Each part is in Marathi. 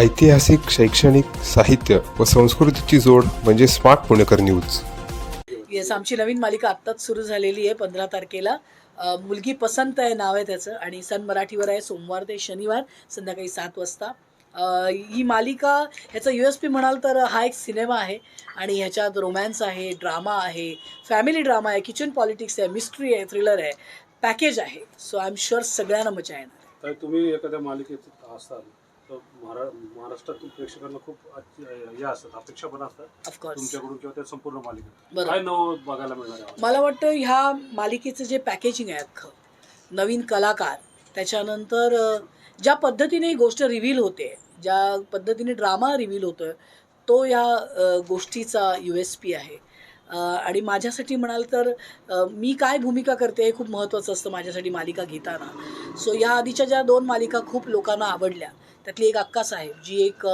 ऐतिहासिक शैक्षणिक साहित्य व संस्कृतीची जोड म्हणजे स्मार्ट पुणेकर न्यूज. येस आमची नवीन मालिका आत्ताच सुरू झालेली आहे पंधरा तारखेला. मुलगी पसंत आहे नाव आहे त्याचं आणि सन मराठीवर आहे सोमवार ते शनिवार संध्याकाळी सात वाजता. ही मालिका ह्याचा यू एस पी म्हणाल तर हा एक सिनेमा आहे आणि ह्याच्यात रोमॅन्स आहे ड्रामा आहे फॅमिली ड्रामा आहे किचन पॉलिटिक्स आहे मिस्ट्री आहे थ्रिलर आहे पॅकेज आहे. सो आय एम शुअर सगळ्यांना मजा येणार तर तुम्ही एखाद्या मालिकेत असाल महारा महाराष्ट्रातील प्रेक्षकांना खूप हे असतात अपेक्षा पण असतात. ऑफकोर्स तुमच्याकडून किंवा त्या संपूर्ण मालिकेत. काय नवं बघायला मिळणार आहे? मला वाटतं ह्या मालिकेचं जे पॅकेजिंग आहे अख्खं नवीन कलाकार त्याच्यानंतर अ, ज्या पद्धतीने ही गोष्ट रिव्हील होते ज्या पद्धतीने ड्रामा रिव्हील होतोय तो या अ, गोष्टीचा यू एस पी आहे. आणि माझ्यासाठी म्हणाल तर मी काय भूमिका करते हे खूप महत्त्वाचं असतं माझ्यासाठी मालिका घेताना. सो या आधीच्या ज्या दोन मालिका खूप लोकांना आवडल्या. त्यातली एक अक्का साहेब जी एक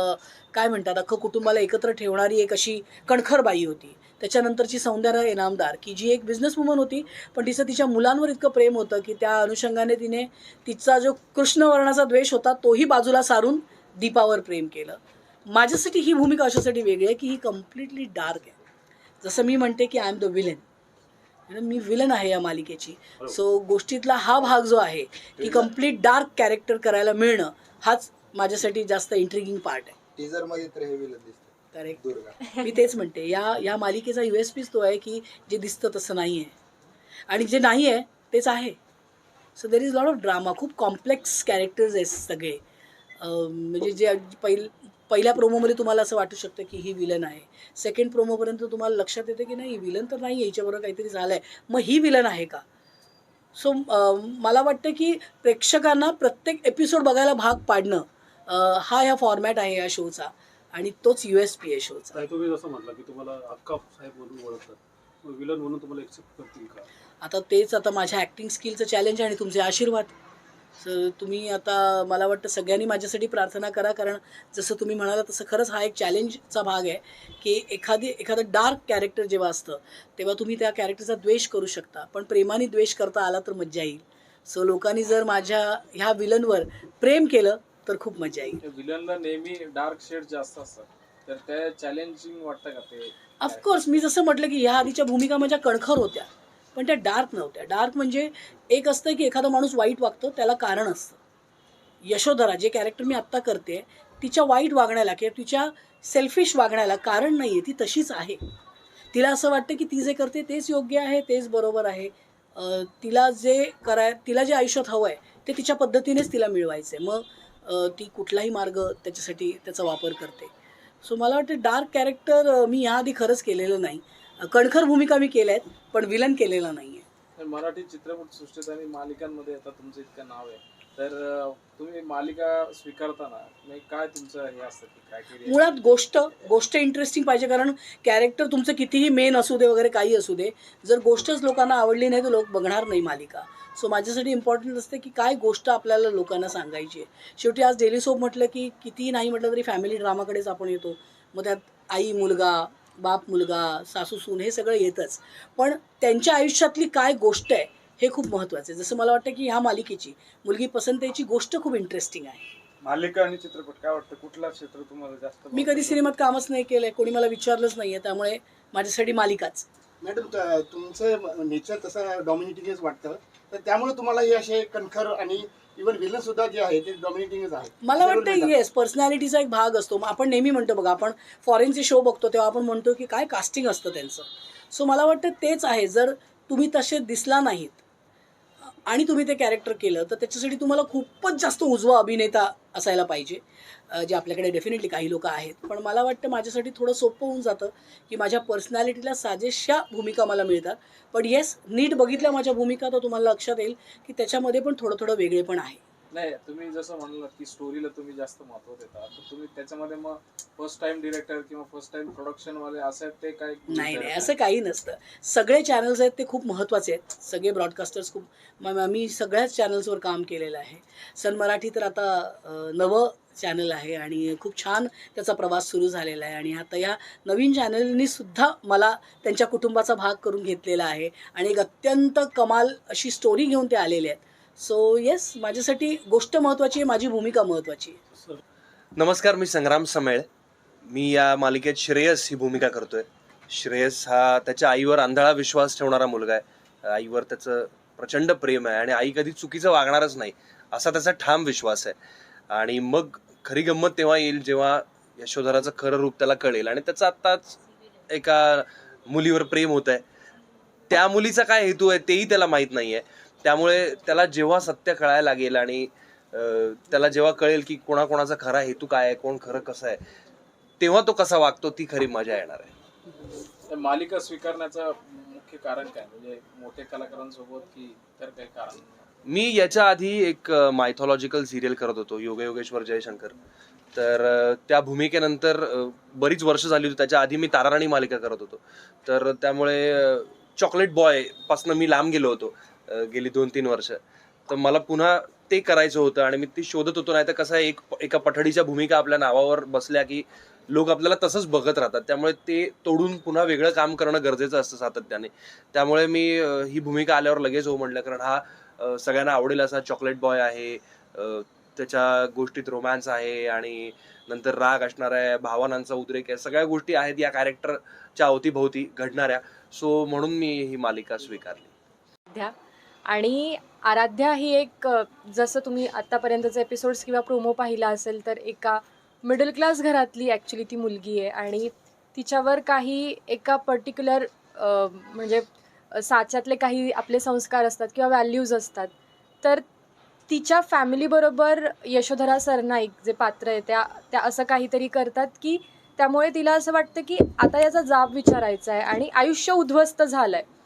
काय म्हणतात अख्खं कुटुंबाला एकत्र ठेवणारी एक अशी कणखर बाई होती. त्याच्यानंतरची सौंदर्य इनामदार की जी एक बिझनेस वुमन होती पण तिचं तिच्या मुलांवर इतकं प्रेम होतं की त्या अनुषंगाने तिने तिचा जो कृष्णवर्णाचा द्वेष होता तोही बाजूला सारून दीपावर प्रेम केलं. माझ्यासाठी ही भूमिका अशासाठी वेगळी आहे की ही कम्प्लिटली डार्क आहे. जसं मी म्हणते की आय एम द विलन मी विलन आहे या मालिकेची. सो गोष्टीतला हा भाग जो आहे की कंप्लीट डार्क कॅरेक्टर करायला मिळणं हाच माझ्यासाठी जास्त इंट्रिगिंग पार्ट आहे. टीजरमध्ये तर हे विलन दिसतं. करेक्ट दुर्गा. मी तेच म्हणते या या मालिकेचा यू एस पीच तो आहे की जे दिसतं तसं नाही आहे आणि जे नाही आहे तेच आहे. So there is lot of drama खूप कॉम्प्लेक्स कॅरेक्टर्स आहेत सगळे. म्हणजे जे पहिल पहिल्या प्रोमोमध्ये तुम्हाला असं वाटू शकतं की ही विलन आहे. सेकंड प्रोमोपर्यंत तुम्हाला लक्षात येतं की नाही विलन तर नाही आहे हिच्याबरोबर काहीतरी झालं आहे मग ही विलन आहे का? सो मला वाटतं की प्रेक्षकांना प्रत्येक एपिसोड बघायला भाग पाडणं हा ह्या फॉर्मॅट आहे या शोचा आणि तोच यू एस पी आहे शोचा तुम्ही जसं म्हटलं की तुम्हाला अक्का साहेब म्हणून ओळखतात. मग विलन म्हणून तुम्हाला एक्सेप्ट करतील का? आता तेच आता माझ्या ॲक्टिंग स्किलचं चॅलेंज आणि तुमचे आशीर्वाद. सर तुम्ही आता मला वाटतं सगळ्यांनी माझ्यासाठी प्रार्थना करा कारण जसं तुम्ही म्हणाला तसं खरंच हा एक चॅलेंजचा भाग आहे की एखादी एखादं डार्क कॅरेक्टर जेव्हा असतं तेव्हा तुम्ही त्या कॅरेक्टरचा द्वेष करू शकता. पण प्रेमाने द्वेष करता आला तर मज्जा येईल. सो लोकांनी जर माझ्या ह्या विलनवर प्रेम केलं तर खूप मजा येईल. विलनला नेहमी डार्क शेड जास्त असतात. तर ते चॅलेंजिंग वाटतं का ते? ऑफकोर्स मी जसं म्हटलं की ह्या आधीच्या भूमिका माझ्या कणखर होत्या. पण त्या डार्क नव्हत्या. डार्क म्हणजे एक असतं की एखादा माणूस वाईट वागतो त्याला कारण असतं. यशोधरा जे कॅरेक्टर मी आत्ता करते तिच्या वाईट वागण्याला किंवा तिच्या सेल्फिश वागण्याला कारण नाही आहे ती तशीच आहे. तिला असं वाटतं की ती जे करते तेच योग्य आहे तेच बरोबर आहे. तिला जे कराय तिला जे आयुष्यात हवं आहे ते तिच्या पद्धतीनेच तिला मिळवायचं आहे मग ती कुठलाही मार्ग त्याच्यासाठी त्याचा वापर करते. सो मला वाटतं डार्क कॅरेक्टर मी याआधी खरंच केलेलं नाही. कणखर भूमिका मी केल्या आहेत पण विलन केलेला नाही आहे मराठी चित्रपट सृष्टीत आणि मालिकांमध्ये आता तुमचं इतकं नाव आहे. तर तुम्ही मालिका स्वीकारताना म्हणजे काय तुमचं हे असतं की मुळात गोष्ट गोष्ट इंटरेस्टिंग पाहिजे कारण कॅरेक्टर तुमचं कितीही मेन असू दे वगैरे काही असू दे जर गोष्टच लोकांना आवडली नाही तर लोक बघणार नाही मालिका. सो माझ्यासाठी इम्पॉर्टंट असते की काय गोष्ट आपल्याला लोकांना सांगायची आहे. शेवटी आज डेली सोप म्हटलं की कितीही नाही म्हटलं तरी फॅमिली ड्रामाकडेच आपण येतो. मग त्यात आई मुलगा बाप मुलगा सासू सून हे सगळं येतच. पण त्यांच्या आयुष्यातली काय गोष्ट आहे हे खूप महत्त्वाचं आहे. जसं मला वाटतं की ह्या मालिकेची मुलगी पसंतीची गोष्ट खूप इंटरेस्टिंग आहे. मालिका आणि चित्रपट काय वाटतं? कुठला क्षेत्र तुम्हाला जास्त मी कधी सिनेमात कामच नाही केलंय कोणी मला विचारलंच नाहीये त्यामुळे माझ्यासाठी मालिकाच. मॅडम तुमचं नेचर तसं डॉमिनेटिंगच वाटतं. तर त्यामुळे तुम्हाला हे असे कणखर आणि इव्हन विलन सुद्धा जे आहे ते डॉमिनेटिंगच आहे मला वाटतं. येस पर्सनॅलिटीचा एक भाग असतो. मग आपण नेहमी म्हणतो बघा आपण फॉरेनचे शो बघतो तेव्हा आपण म्हणतो की काय कास्टिंग असतं त्यांचं. सो मला वाटतं तेच आहे. जर तुम्ही तसे दिसला नाहीत आणि तुम्ही ते कॅरेक्टर केलं तर त्याच्यासाठी तुम्हाला खूपच जास्त उजवा अभिनेता असायला पाहिजे. जे आपल्याकडे डेफिनेटली काही लोक आहेत. पण मला वाटतं माझ्यासाठी थोडं सोपं होऊन जातं की माझ्या पर्सनॅलिटीला साजेशा भूमिका मला मिळतात. पण येस नीट बघितल्या माझ्या भूमिका तर तुम्हाला लक्षात येईल की त्याच्यामध्ये पण थोडं थोडं वेगळे पण आहे. नाही तुम्ही जसं म्हणलात की स्टोरीला तुम्ही जास्त महत्त्व देता तर तुम्ही त्याच्यामध्ये मग फर्स्ट टाइम डिरेक्टर किंवा फर्स्ट टाइम प्रोडक्शन वाले असं ते काय नाही नाही असं काही नसतं. सगळे चॅनल्स आहेत ते खूप महत्त्वाचे आहेत. सगळे ब्रॉडकास्टर्स खूप म- सगळ्याच चॅनल्सवर काम केलेलं आहे. सन मराठी तर आता नवं चॅनल आहे आणि खूप छान त्याचा प्रवास सुरू झालेला आहे. आणि आता या नवीन चॅनलनी सुद्धा मला त्यांच्या कुटुंबाचा भाग करून घेतलेला आहे. आणि एक अत्यंत कमाल अशी स्टोरी घेऊन ते आलेले आहेत. सो येस माझ्यासाठी गोष्ट महत्त्वाची आहे माझी भूमिका महत्त्वाची आहे. नमस्कार मी संग्राम समेळ. मी या मालिकेत श्रेयस ही भूमिका करतोय. श्रेयस हा त्याच्या आईवर आंधळा विश्वास ठेवणारा मुलगा आहे. आईवर त्याचं प्रचंड प्रेम आहे आणि आई कधी चुकीचं वागणारच नाही असा त्याचा ठाम विश्वास आहे. आणि मग खरी गंमत तेव्हा येईल जेव्हा यशोधराचं खरं रूप त्याला कळेल. आणि त्याचं आत्ताच एका मुलीवर प्रेम होत आहे त्या मुलीचा काय हेतू आहे तेही त्याला माहीत नाही आहे त्यामुळे त्याला जेव्हा सत्य कळायला लागेल आणि त्याला जेव्हा कळेल की कोणाकोणाचा खरा हेतू काय आहे कोण खरं कसं आहे तेव्हा तो कसा वागतो ती खरी मजा येणार आहे. तर मालिका स्वीकारण्याचं मुख्य कारण काय? म्हणजे मोठ्या कलाकारांसोबत की इतर काही कारण? मी याच्या आधी एक मायथॉलॉजिकल सिरियल करत होतो योगे योगेश्वर जयशंकर. तर त्या भूमिकेनंतर बरीच वर्ष झाली होती. त्याच्या आधी मी ताराराणी मालिका करत होतो. तर त्यामुळे चॉकलेट बॉय पासनं मी लांब गेलो होतो. गेली दोन तीन वर्ष. तर मला पुन्हा ते करायचं होतं आणि मी ती शोधत होतो नाही तर कसं आहे एक एका पठडीच्या भूमिका आपल्या नावावर बसल्या की लोक आपल्याला तसंच बघत राहतात. त्यामुळे ते तोडून पुन्हा वेगळं काम करणं गरजेचं असतं सातत्याने. त्यामुळे मी ही भूमिका आल्यावर लगेच हो म्हटलं कारण हा सगळ्यांना आवडेल असा चॉकलेट बॉय आहे त्याच्या गोष्टीत रोमॅन्स आहे आणि नंतर राग असणार आहे भावनांचा उद्रेक आहे सगळ्या गोष्टी आहेत या कॅरेक्टरच्या अवतीभोवती घडणाऱ्या. सो म्हणून मी ही मालिका स्वीकारली. आणि आराध्या ही एक जसं तुम्ही आत्तापर्यंतचे एपिसोड्स किंवा प्रोमो पाहिला असेल तर एका मिडल क्लास घरातली ॲक्च्युली ती मुलगी आहे. आणि तिच्यावर काही एका पर्टिक्युलर म्हणजे साच्यातले काही आपले संस्कार असतात किंवा व्हॅल्यूज असतात. तर तिच्या फॅमिलीबरोबर यशोधरा सरनाईक जे पात्र आहे त्या त्या असं काहीतरी करतात की त्यामुळे तिला असं वाटतं की आता याचा जाब विचारायचा आहे आणि आयुष्य उद्ध्वस्त झालं आहे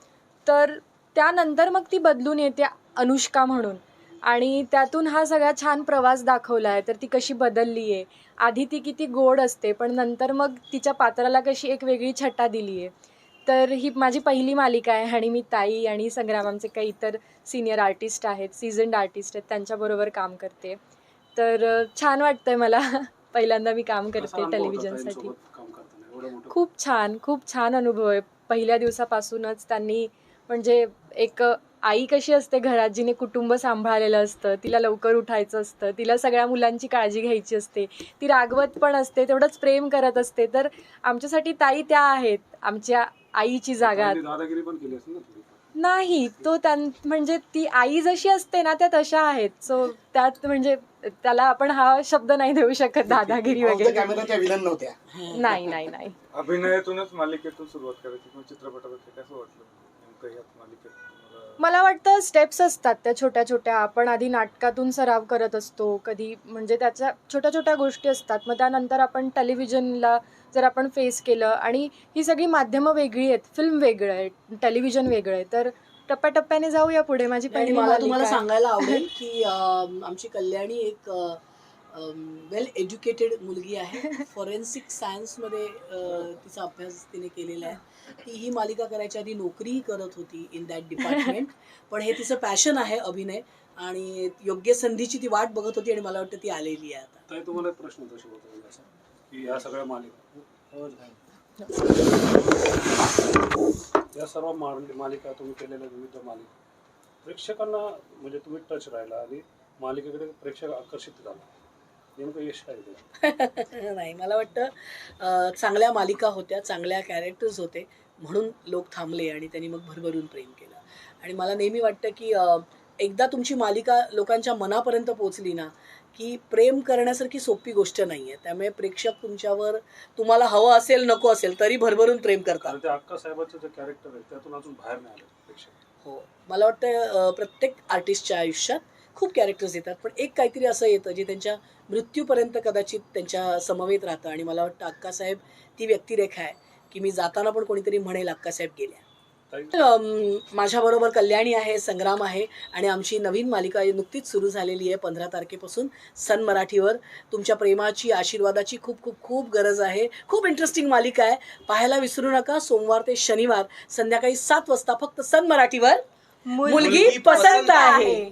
तर त्यानंतर मग ती बदलून येते अनुष्का म्हणून. आणि त्यातून हा सगळा छान प्रवास दाखवला आहे. तर ती कशी बदलली आहे? आधी ती किती गोड असते पण नंतर मग तिच्या पात्राला कशी एक वेगळी छटा दिली आहे. तर ही माझी पहिली मालिका आहे आणि मी ताई आणि संग्राम आमचे काही इतर सिनियर आर्टिस्ट आहेत सीझन्ड आर्टिस्ट आहेत त्यांच्याबरोबर काम करते. तर छान वाटतंय मला. पहिल्यांदा मी काम करते टेलिव्हिजनसाठी खूप छान खूप छान अनुभव आहे. पहिल्या दिवसापासूनच त्यांनी म्हणजे एक आई कशी असते घरात जिने कुटुंब सांभाळलेलं असतं तिला लवकर उठायचं असतं तिला सगळ्या मुलांची काळजी घ्यायची असते ती रागवत पण असते तेवढंच प्रेम करत असते. तर आमच्यासाठी ताई त्या आहेत आमच्या आईची जागा. ताईंनी दादागिरी पण केली असेल ना थोडीफार. नाही तो त्यां म्हणजे ती आई जशी असते ना त्या तशा आहेत. सो त्यात म्हणजे त्याला आपण हा शब्द नाही देऊ शकत दादागिरी वगैरे. camera त्या विलन नव्हत्या. नाही नाही नाही. अभिनयातूनच मालिकेतून सुरुवात करायची चित्रपटात कसं वाटलं. मालिकेत? मला वाटतं स्टेप्स असतात त्या छोट्या छोट्या आपण आधी नाटकातून सराव करत असतो. कधी म्हणजे त्याच्या छोट्या छोट्या गोष्टी असतात. मग त्यानंतर आपण टेलिव्हिजनला जर आपण फेस केलं आणि ही सगळी माध्यमं वेगळी आहेत. फिल्म वेगळं आहे. टेलिव्हिजन वेगळं आहे. तर टप्प्याटप्प्याने जाऊया पुढे. माझी पहिली मला तुम्हाला. सांगायला आवडेल की आमची कल्याणी एक वेल एज्युकेटेड मुलगी आहे. फॉरेन्सिक सायन्समध्ये तिचा अभ्यास तिने केलेला आहे. ती ही मालिका करायच्या आधी नोकरीही करत होती इन दॅट डिपार्टमेंट पण हे तिचं पॅशन आहे अभिनय. आणि योग्य संधीची ती वाट बघत होती आणि मला वाटतं ती आलेली आहे आता. तुम्हाला एक प्रश्न होता की ह्या सगळ्या मालिका या सर्व माल- मालिका तुम्ही केलेल्या विविध मालिका. प्रेक्षकांना म्हणजे तुम्ही टच राहिला आणि मालिकेकडे प्रेक्षक आकर्षित झाला. नेमकं यश काय ते नाही मला वाटतं चांगल्या मालिका होत्या चांगल्या कॅरेक्टर्स होते म्हणून लोक थांबले आणि त्यांनी मग भरभरून प्रेम केलं. आणि मला नेहमी वाटतं की एकदा तुमची मालिका लोकांच्या मनापर्यंत पोचली ना की प्रेम करण्यासारखी सोपी गोष्ट नाही आहे त्यामुळे प्रेक्षक तुमच्यावर तुम्हाला हवं असेल नको असेल तरी भरभरून प्रेम करतात. कारण ते अक्का साहेबाचं जे कॅरेक्टर आहे त्यातून अजून बाहेर नाही आले प्रेक्षक. हो. मला वाटतं प्रत्येक आर्टिस्टच्या आयुष्यात खूप कॅरेक्टर्स येतात. पण एक काहीतरी असं येतं जे त्यांच्या मृत्यूपर्यंत कदाचित त्यांच्या समवेत राहतं. आणि मला वाटतं अक्कासाहेब ती व्यक्तिरेखा आहे की मी जाताना पण कोणीतरी म्हणेल अक्कासाहेब गेल्या. माझ्याबरोबर कल्याणी आहे संग्राम आहे आणि आमची नवीन मालिका नुकतीच सुरू झालेली आहे पंधरा तारखेपासून सन मराठीवर. तुमच्या प्रेमाची आशीर्वादाची खूप खूप खूप गरज आहे. खूप इंटरेस्टिंग मालिका आहे. पाहायला विसरू नका. सोमवार ते शनिवार संध्याकाळी सात वाजता फक्त सन मराठीवर मुलगी पसंत आहे.